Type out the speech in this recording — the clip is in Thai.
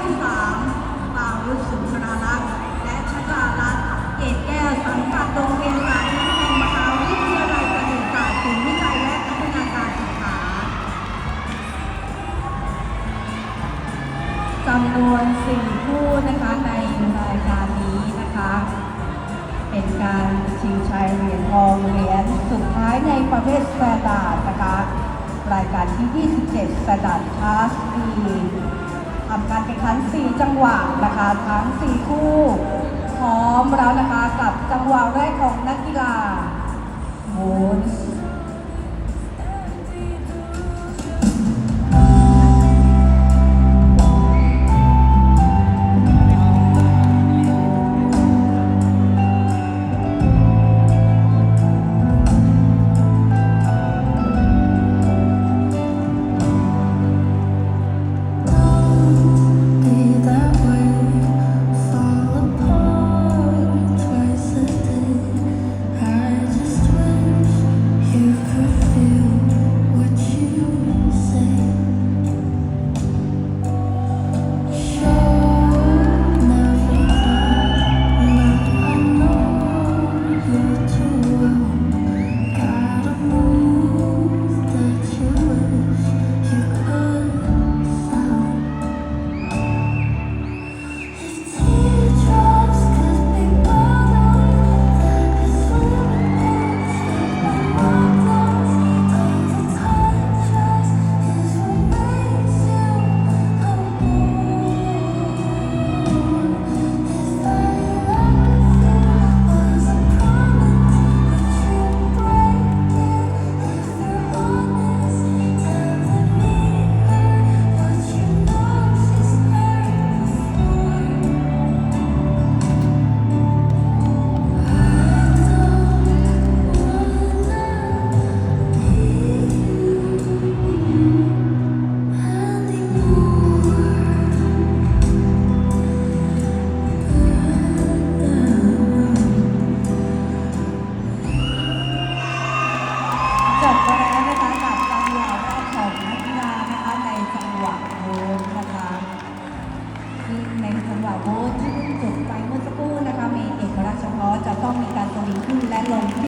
ที่3ปาวุฒิสุนทรารักษ์และชกาลัตน์เกตแก้วสังกัดโรงเรียนสาธิตแห่งมหาวิทยาลัยเกษตรศาสตร์ศูนย์วิจัยและพัฒนาการศึกษาจำนวน4คู่นะคะในรายการนี้นะคะ เป็นการชิงชัยเหรียญทองเหรียญสุดท้ายในประเภทสแตนดาร์ดนะคะ รายการที่ 27สแตนดาร์ดคลาส B ทำการแข่งขัน 4 จังหวะนะคะ ทั้ง 4 คู่ พร้อมแล้วนะคะกับจังหวะแรกของนักกีฬา Oh.